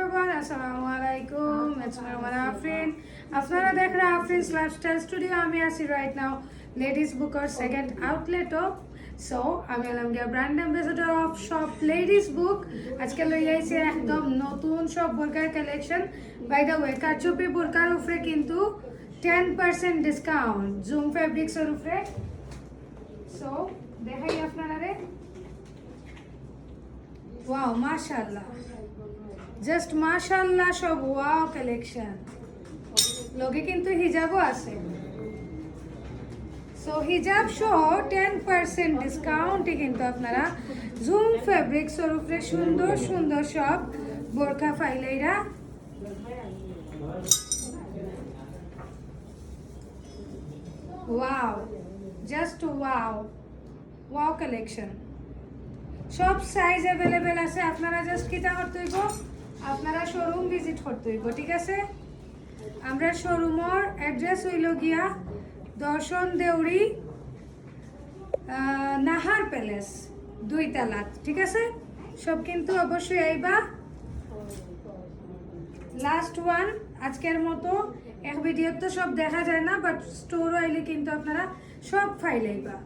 everyone, আসসালামু আলাইকুম it's আমার আফরিন আপনারা দেখ রা আফরিনস লাইফস্টাইল স্টুডিও আমি আছি রাইট নাও লেডিস বুকার সেকেন্ড আউটলেট অফ সো আমি হলাম গিয়া brand ambassador of shop ladies book আজকে লই আইছি একদম নতুন সব বোরকার কালেকশন বাই দ্য ওয়ে কারচুপি বোরকার উপরে কিন্তু টেন পার্সেন্ট ডিসকাউন্ট জুম ফেব্রিক্সের উপরে সো দেখাই আপনারা রে ওয়াও মাশাআল্লাহ জাস্ট মাশাআল্লাহ সব ওয়াও কালেকশন লগে কিন্তু হিজাবও আছে। সো হিজাব সহ টেন পার্সেন্ট ডিসকাউন্টে কিন্তু আপনারা জুম ফেব্রিক্স এর উপরে সুন্দর সুন্দর সব বোরখা ফাইলাইরা wow just wow wow collection সব সাইজ অ্যাভেলেবেল আছে, আপনারা জাস্ট কিটা করতে হইব, আপনারা শোরুম ভিজিট করতে হইব, ঠিক আছে? আমরা শোরুমর অ্যাড্রেস হইল গিয়া দর্শন দেউরি নাহার প্যালেস দুই তালাত ঠিক আছে? সব কিন্তু অবশ্যই আইবা। লাস্ট ওয়ান আজকের মতো এক ভিডিও তো সব দেখা যায় না বাট স্টোর আইলে কিন্তু আপনারা সব ফাইল আইবা।